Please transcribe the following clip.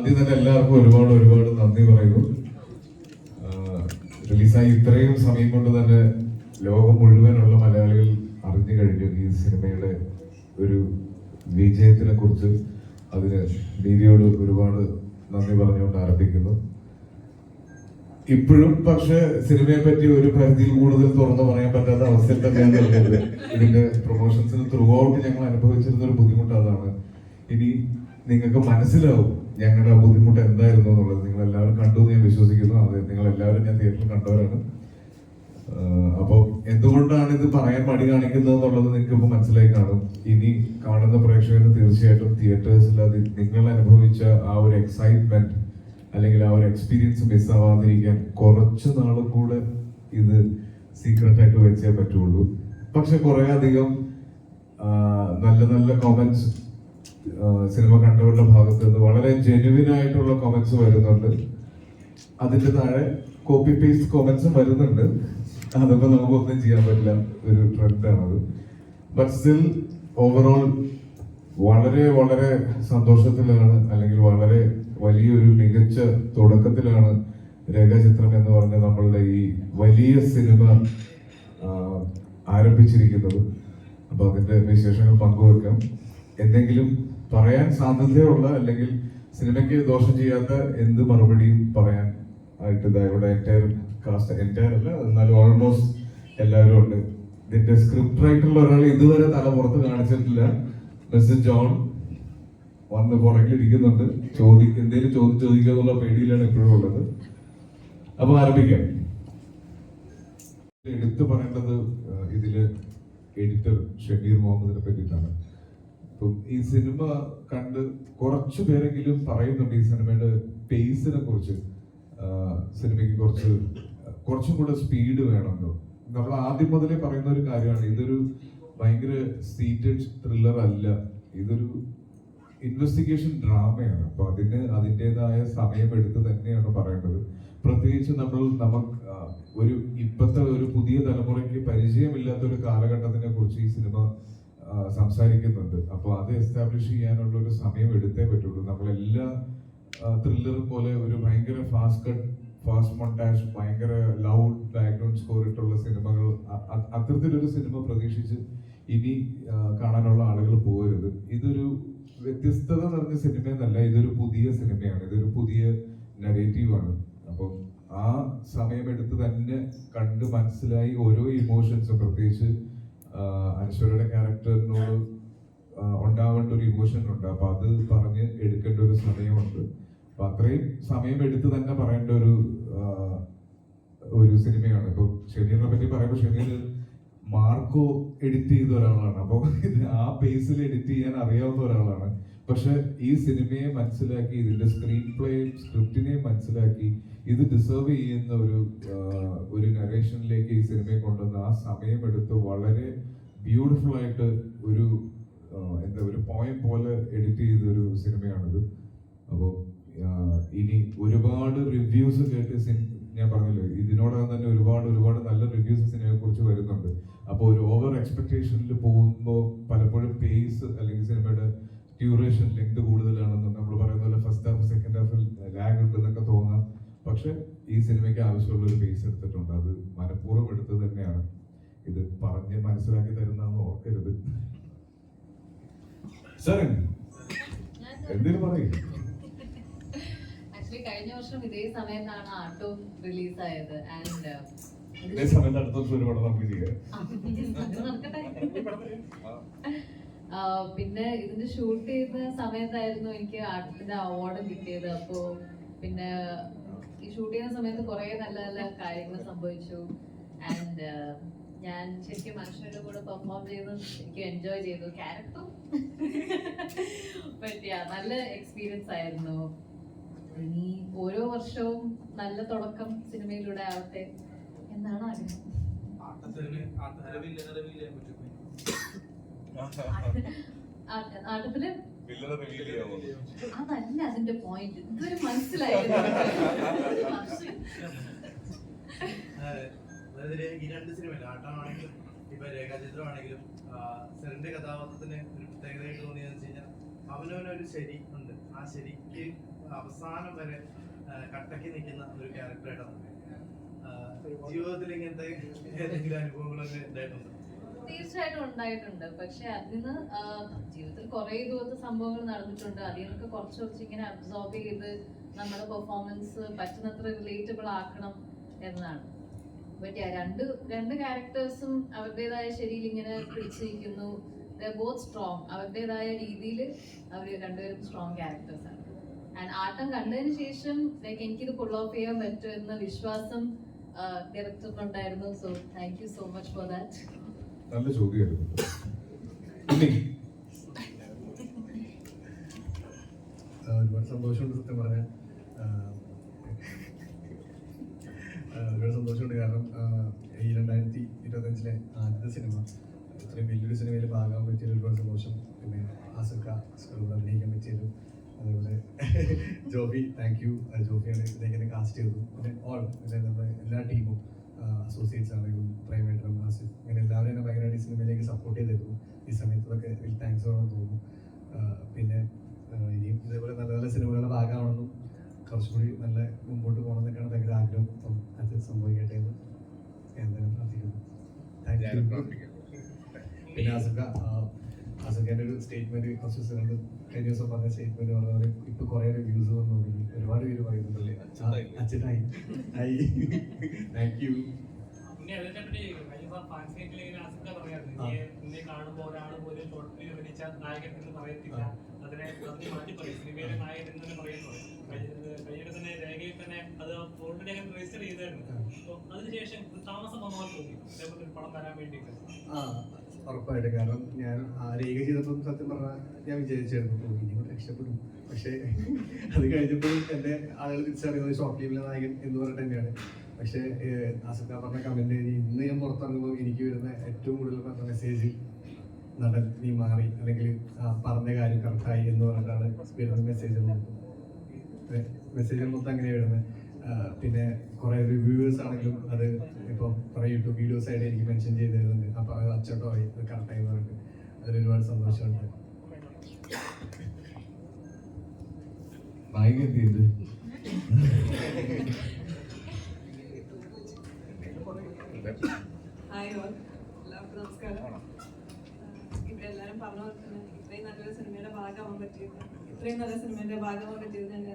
ആദ്യം തന്നെ എല്ലാവർക്കും ഒരുപാട് ഒരുപാട് നന്ദി പറയുന്നു. റിലീസായി ഇത്രയും സമയം കൊണ്ട് തന്നെ ലോകം മുഴുവനുള്ള മലയാളികൾ അറിഞ്ഞു കഴിഞ്ഞു ഈ സിനിമയുടെ ഒരു വിജയത്തിനെ കുറിച്ച്. അതിന് ദീദിയോട് ഒരുപാട് നന്ദി പറഞ്ഞുകൊണ്ട് ആരംഭിക്കുന്നു. ഇപ്പോഴും പക്ഷെ സിനിമയെ പറ്റി ഒരു പരിധിയിൽ കൂടുതൽ തുറന്നു പറയാൻ പറ്റാത്ത അവസ്ഥയിൽ തന്നെയാണ് ഇതിന്റെ പ്രൊമോഷൻസിന് ത്രൂ ഔട്ട് ഞങ്ങൾ അനുഭവിച്ചിരുന്ന ഒരു ബുദ്ധിമുട്ട് അതാണ്. ഇനി നിങ്ങൾക്ക് മനസ്സിലാവും ഞങ്ങളുടെ ബുദ്ധിമുട്ട് എന്തായിരുന്നു എന്നുള്ളത് നിങ്ങൾ എല്ലാവരും കണ്ടു എന്ന് ഞാൻ വിശ്വസിക്കുന്നു. അത് നിങ്ങൾ എല്ലാവരും ഞാൻ തിയേറ്ററിൽ കണ്ടവരാണ്. അപ്പോൾ അപ്പൊ എന്തുകൊണ്ടാണ് ഇത് പറയാൻ മടി കാണിക്കുന്നത് എന്നുള്ളത് നിങ്ങൾക്ക് ഇപ്പൊ മനസ്സിലായി കാണും. ഇനി കാണുന്ന പ്രേക്ഷകന് തീർച്ചയായിട്ടും തിയേറ്റേഴ്സിൽ അത് നിങ്ങൾ അനുഭവിച്ച ആ ഒരു എക്സൈറ്റ്മെന്റ് അല്ലെങ്കിൽ ആ ഒരു എക്സ്പീരിയൻസ് മിസ് ആവാതിരിക്കാൻ കുറച്ച് നാളും കൂടെ ഇത് സീക്രട്ട് ആയിട്ട് വെച്ചേ പറ്റുള്ളൂ. പക്ഷെ കുറെ അധികം നല്ല നല്ല കോമന്റ്സ് സിനിമ കണ്ടവരുടെ ഭാഗത്ത് നിന്ന് വളരെ ജെനുവിൻ ആയിട്ടുള്ള കോമൻസ് വരുന്നുണ്ട്. അതിന്റെ താഴെ കോപ്പി പേസ്റ്റ് കോമൻസും വരുന്നുണ്ട്. അതൊക്കെ നമുക്കൊന്നും ചെയ്യാൻ പറ്റില്ല. ഒരു ട്രെൻഡാണത് ബട്ട് സ്റ്റിൽ ഓവറോൾ വളരെ വളരെ സന്തോഷത്തിലാണ് അല്ലെങ്കിൽ വളരെ വലിയൊരു മികച്ച തുടക്കത്തിലാണ് രേഖാചിത്രം എന്ന് പറഞ്ഞ നമ്മളുടെ ഈ വലിയ സിനിമ ആരംഭിച്ചിരിക്കുന്നത്. അപ്പോൾ അതിന്റെ വിശേഷങ്ങൾ പങ്കുവെക്കാം. എന്തെങ്കിലും പറയാൻ സാധ്യതയുള്ള അല്ലെങ്കിൽ സിനിമയ്ക്ക് ദോഷം ചെയ്യാത്ത എന്ത് മറുപടിയും പറയാൻ ആയിട്ട് ഇവിടെ എന്റയർ കാസ്റ്റ് എന്റയർ അല്ല എന്നാലും ഓൾമോസ്റ്റ് എല്ലാവരും ഉണ്ട്. ഇതിന്റെ സ്ക്രിപ്റ്റ് റൈറ്ററുള്ള ഒരാൾ ഇതുവരെ തല പുറത്ത് കാണിച്ചിട്ടില്ല. മിസ്റ്റർ ജോൺ വന്ന് പുറകിലിരിക്കുന്നുണ്ട് ചോദി എന്തെങ്കിലും ചോദിച്ചു ചോദിക്കുക എന്നുള്ള പേടിയിലാണ് എപ്പോഴും ഉള്ളത്. അപ്പൊ ആരംഭിക്കാം. എടുത്തു പറയേണ്ടത് ഇതിൽ എഡിറ്റർ ഷബീർ മുഹമ്മദിനെ പറ്റിയിട്ടാണ്. ഈ സിനിമ കണ്ട് കുറച്ചു പേരെങ്കിലും പറയുന്നുണ്ട് ഈ സിനിമയുടെ പേസിനെ കുറിച്ച്. സിനിമയ്ക്ക് കുറച്ച് കുറച്ചും കൂടെ സ്പീഡ് വേണമെന്ന് നമ്മൾ ആദ്യം മുതലേ പറയുന്ന ഒരു കാര്യമാണ് ഇതൊരു ഭയങ്കര സീറ്റഡ് ത്രില്ലർ അല്ല. ഇതൊരു ഇൻവെസ്റ്റിഗേഷൻ ഡ്രാമയാണ് അപ്പൊ അതിന് അതിന്റെതായ സമയമെടുത്ത് തന്നെയാണ് പറയേണ്ടത്. പ്രത്യേകിച്ച് നമ്മൾ നമുക്ക് ഒരു ഇപ്പോഴത്തെ ഒരു പുതിയ തലമുറയ്ക്ക് പരിചയമില്ലാത്ത ഒരു കാലഘട്ടത്തിനെ കുറിച്ച് ഈ സിനിമ സംസാരിക്കുന്നുണ്ട്. അപ്പോൾ അത് എസ്റ്റാബ്ലിഷ് ചെയ്യാനുള്ള ഒരു സമയം എടുത്തേ പറ്റുള്ളൂ. നമ്മളെല്ലാ ത്രില്ലർ പോലെ ഒരു ഭയങ്കര ഫാസ്റ്റ് കട്ട് ഫാസ്റ്റ് മൊണ്ടാഷ് ഭയങ്കര ലൗഡ് ബാക്ക്ഗ്രൗണ്ട് സ്കോർ ഇട്ടുള്ള സിനിമകൾ അത്തരത്തിലൊരു സിനിമ പ്രതീക്ഷിച്ച് ഇനി കാണാനുള്ള ആളുകൾ പോകരുത്. ഇതൊരു വ്യത്യസ്തത നിറഞ്ഞ സിനിമയെന്നല്ല ഇതൊരു പുതിയ സിനിമയാണ്. ഇതൊരു പുതിയ നരേറ്റീവാണ് അപ്പം ആ സമയമെടുത്ത് തന്നെ കണ്ട് മനസ്സിലായി ഓരോ ഇമോഷൻസും പ്രത്യേകിച്ച് അനശ്വരയുടെ ക്യാരക്ടറിനോട് ഉണ്ടാവേണ്ട ഒരു ഇമോഷൻ ഉണ്ട്. അപ്പൊ അത് പറഞ്ഞ് എടുക്കേണ്ട ഒരു സമയമുണ്ട്. അപ്പൊ അത്രയും സമയം എടുത്ത് തന്നെ പറയേണ്ട ഒരു ഒരു സിനിമയാണ്. ഇപ്പൊ ഷെമീറിനെ പറ്റി പറയുമ്പോൾ ഷെമീർ മാർക്കോ എഡിറ്റ് ചെയ്ത ഒരാളാണ്. അപ്പോൾ ആ പേസിൽ എഡിറ്റ് ചെയ്യാൻ അറിയാവുന്ന ഒരാളാണ്. പക്ഷെ ഈ സിനിമയെ മനസ്സിലാക്കി ഇതിന്റെ സ്ക്രീൻ പ്ലേ സ്ക്രിപ്റ്റിനെ മനസ്സിലാക്കി ഇത് ഡിസേർവ് ചെയ്യുന്ന ഒരു ഒരു നരേഷനിലേക്ക് ഈ സിനിമയെ കൊണ്ടുവന്ന ആ സമയമെടുത്ത് വളരെ ബ്യൂട്ടിഫുൾ ആയിട്ട് ഒരു എന്താ ഒരു പോയം പോലെ എഡിറ്റ് ചെയ്ത ഒരു സിനിമയാണിത്. അപ്പോൾ ഇനി ഒരുപാട് റിവ്യൂസ് കേട്ട് ഞാൻ പറഞ്ഞല്ലോ ഇതിനോടകം തന്നെ ഒരുപാട് ഒരുപാട് നല്ല റിവ്യൂസ് സിനിമയെ കുറിച്ച് വരുന്നുണ്ട്. അപ്പോൾ ഒരു ഓവർ എക്സ്പെക്ടേഷനിൽ പോകുമ്പോൾ പലപ്പോഴും പേസ് അല്ലെങ്കിൽ ഡ്യൂറേഷൻ ലെങ്ത് കൂടുതലാണെന്ന് നമ്മൾ പറയുന്ന പോലെ ഫസ്റ്റ് ഹാഫ് സെക്കൻഡ് ഹാഫിൽ ലാഗ് ഉണ്ട് എന്നൊക്കെ തോന്നാം. പക്ഷെ ഈ സിനിമയ്ക്ക് ആവശ്യമുള്ള ഒരു പേസ് എടുത്തിട്ടുണ്ട്. അത് മനഃപൂർവം എടുത്തത് തന്നെയാണ്. ഇത് പറഞ്ഞ് മനസ്സിലാക്കി തരുന്നതെന്ന് ഓർക്കരുത്. സാർ എന്തിനു പറയും. ആക്ച്വലി കഴിഞ്ഞ വർഷം ഇതേ സമയത്താണ് ആട്ടോ റിലീസ് ആയത്. ആൻഡ് ഇതേ സമയത്ത് അടുത്ത വർഷം ഒരു പടം നമുക്ക് ചെയ്യാം. പിന്നെ ഇതിന്റെ ഷൂട്ട് ചെയ്യുന്ന സമയത്തായിരുന്നു എനിക്ക് ആർട്ടിന്റെ അവാർഡ് കിട്ടിയത്. അപ്പോ പിന്നെ ഈ ഷൂട്ട് ചെയ്യുന്ന സമയത്ത് കുറെ നല്ല നല്ല കാര്യങ്ങൾ സംഭവിച്ചു. ആൻഡ് ഞാൻ ശരിക്കും മനുഷ്യരുടെ കൂടെ പെർഫോം ചെയ്തു. എനിക്ക് എൻജോയ് ചെയ്തു. ക്യാരക്ടർ പറ്റിയ നല്ല എക്സ്പീരിയൻസ് ആയിരുന്നു. ഇനി ഓരോ വർഷവും നല്ല തുടക്കം സിനിമയിലൂടെ ആവട്ടെ എന്നാണ് ആഗ്രഹം. ആട്ടത്തിൽ? അതല്ല അതിന്റെ പോയിന്റ് ഇതൊരു മനസ്സിലായി ഈ രണ്ട് സിനിമയില്ല ആട്ടമാണെങ്കിലും ഇപ്പൊ രേഖാചിത്രമാണെങ്കിലും സെറിന്റെ കഥാപാത്രത്തിന് ഒരു പ്രത്യേകതയായിട്ട് തോന്നിയെന്ന് വെച്ച് കഴിഞ്ഞാൽ അവനവനൊരു ശരി ഉണ്ട്. ആ ശരിക്ക് അവസാനം വരെ കട്ടക്കി കട്ടക്ക് നിൽക്കുന്ന ഒരു ക്യാരക്ടറായിട്ടാണ് ജീവിതത്തിൽ ഇങ്ങനത്തെ ഏതെങ്കിലും അനുഭവങ്ങളൊക്കെ ഉണ്ടായിട്ടുണ്ടോ? തീർച്ചയായിട്ടും ഉണ്ടായിട്ടുണ്ട്. പക്ഷെ അതിന് ജീവിതത്തിൽ കുറെ ഇതുപോലത്തെ സംഭവങ്ങൾ നടന്നിട്ടുണ്ട്. അതിൽ നിന്നൊക്കെ കുറച്ച് കുറച്ച് ഇങ്ങനെ അബ്സോർബ് ചെയ്ത് നമ്മുടെ പെർഫോമൻസ് പറ്റുന്നത്ര റിലേറ്റബിൾ ആക്കണം എന്നാണ് ബട്ട് രണ്ട് രണ്ട് ക്യാരക്ടേഴ്സും അവരുടേതായ ശരിയിൽ ഇങ്ങനെ പിടിച്ചിരിക്കുന്നു. ബോത്ത് സ്ട്രോങ് അവരുടേതായ രീതിയിൽ അവർ രണ്ടുപേരും സ്ട്രോങ് ക്യാരക്ടേഴ്സ് ആണ്. ആൻഡ് ആട്ടം കണ്ടതിന് ശേഷം ലൈക്ക് എനിക്കിത് പുൾ ഓഫ് ചെയ്യാൻ പറ്റുമെന്ന വിശ്വാസം ഡയറക്ടറിനുണ്ടായിരുന്നു so thank you so much for that നല്ല ചോദ്യമായിരുന്നു. ഉണ്ണി ഒരുപാട് സന്തോഷമുണ്ട് സത്യം പറഞ്ഞാൽ. ഒരുപാട് സന്തോഷമുണ്ട് കാരണം ഈ രണ്ടായിരത്തി ഇരുപത്തഞ്ചിലെ ആദ്യത്തെ സിനിമ ഇത്രയും വലിയൊരു സിനിമയിൽ ഭാഗമാകാൻ പറ്റിയതിൽ ഒരുപാട് സന്തോഷം. പിന്നെ ആസക്ക സ്കൂളിൽ അഭിനയിക്കാൻ പറ്റിയതും അതുപോലെ ജോബി താങ്ക് യു ജോബിയാണ് ഇതിലേക്ക് കാസ്റ്റ് ചെയ്തു പിന്നെ ഓൾ പിന്നെ നമ്മുടെ എല്ലാ ടീമും അസോസിയേറ്റ്സ് ആണെങ്കിലും പ്രൈവേറ്ററും ആസിഫ് അങ്ങനെ എല്ലാവരും എന്നെ ഭയങ്കരമായിട്ട് ഈ സിനിമയിലേക്ക് സപ്പോർട്ട് ചെയ്തിരുന്നു. ഈ സമയത്തൊക്കെ വലിയ താങ്ക്സ് ആണെന്ന് തോന്നുന്നു. പിന്നെ ഇനിയും ഇതേപോലെ നല്ല നല്ല സിനിമകളുടെ ഭാഗമാണെന്നും കുറച്ചുകൂടി നല്ല മുമ്പോട്ട് പോകണമെന്നൊക്കെയാണ് ഭയങ്കര ആഗ്രഹം. അപ്പം അത് സംഭവിക്കട്ടെ എന്ന് ഞാൻ തന്നെ പ്രാർത്ഥിക്കുന്നു താങ്ക് യു പിന്നെ അസുഖ അസുഖേന്റെ ഒരു സ്റ്റേറ്റ്മെന്റ് കുറച്ച് ദിവസം കഴിഞ്ഞ ദിവസം പറഞ്ഞ സ്റ്റേറ്റ്മെന്റ് പറഞ്ഞ ഇപ്പൊ കുറെ വ്യൂസ് വന്നു തുടങ്ങി ഒരുപാട് പേര് പറയുന്നുണ്ടല്ലേ അച്ഛനായി. ആയി താങ്ക് യു അതിനുശേഷം താമസം വന്നാൽ തോന്നി. പണം വരാൻ വേണ്ടിയിട്ട്. ആ. ഉറപ്പായിട്ട്. കാരണം ഞാൻ ആ രേഖ ചെയ്തപ്പം സത്യം പറഞ്ഞാൽ ഞാൻ വിചാരിച്ചായിരുന്നു "ഓ, ഇനി രക്ഷപ്പെടും. പക്ഷേ അത് കഴിഞ്ഞപ്പോൾ എന്റെ ആളുകൾ തിരിച്ചറിയുന്നത് ഷോർട്ട് ഫിലിമിലെ നായകൻ എന്ന് പറഞ്ഞിട്ട് തന്നെയാണ്. പക്ഷേ ആസിഫ പറഞ്ഞ കമന്റ് ഇന്ന് ഞാൻ പുറത്തിറങ്ങുമ്പോൾ എനിക്ക് വരുന്ന ഏറ്റവും കൂടുതൽ പറഞ്ഞ മെസ്സേജ് നടൻ നീ മാറി അല്ലെങ്കിൽ പറഞ്ഞ കാര്യം കറക്റ്റായി എന്ന് പറഞ്ഞിട്ടാണ് വരുന്ന മെസ്സേജ് മെസ്സേജ് മൊത്തം അങ്ങനെയാണ് വരുന്നത്. പിന്നെ കുറെ റിവ്യൂവേഴ്സ് ആണെങ്കിലും അത് ഇപ്പം കുറെ യൂട്യൂബ് വീഡിയോസ് ആയിട്ട് എനിക്ക് മെൻഷൻ ചെയ്ത് തരുന്നുണ്ട്. അപ്പൊ അത് അച്ചട്ടോ ആയി അത് കറക്റ്റായി പറഞ്ഞിട്ട് അതിൽ ഒരുപാട് സന്തോഷമുണ്ട് ഹായ് ഓൾ. എല്ലാവർക്കും നമസ്കാരം. ഇവിടെ എല്ലാവരും പറഞ്ഞ പോലെ തന്നെ ഇത്രയും നല്ലൊരു സിനിമയുടെ ഭാഗമാവാൻ പറ്റിയത് ഇത്രയും നല്ല സിനിമയുടെ ഭാഗമാവാൻ പറ്റിയത് തന്നെ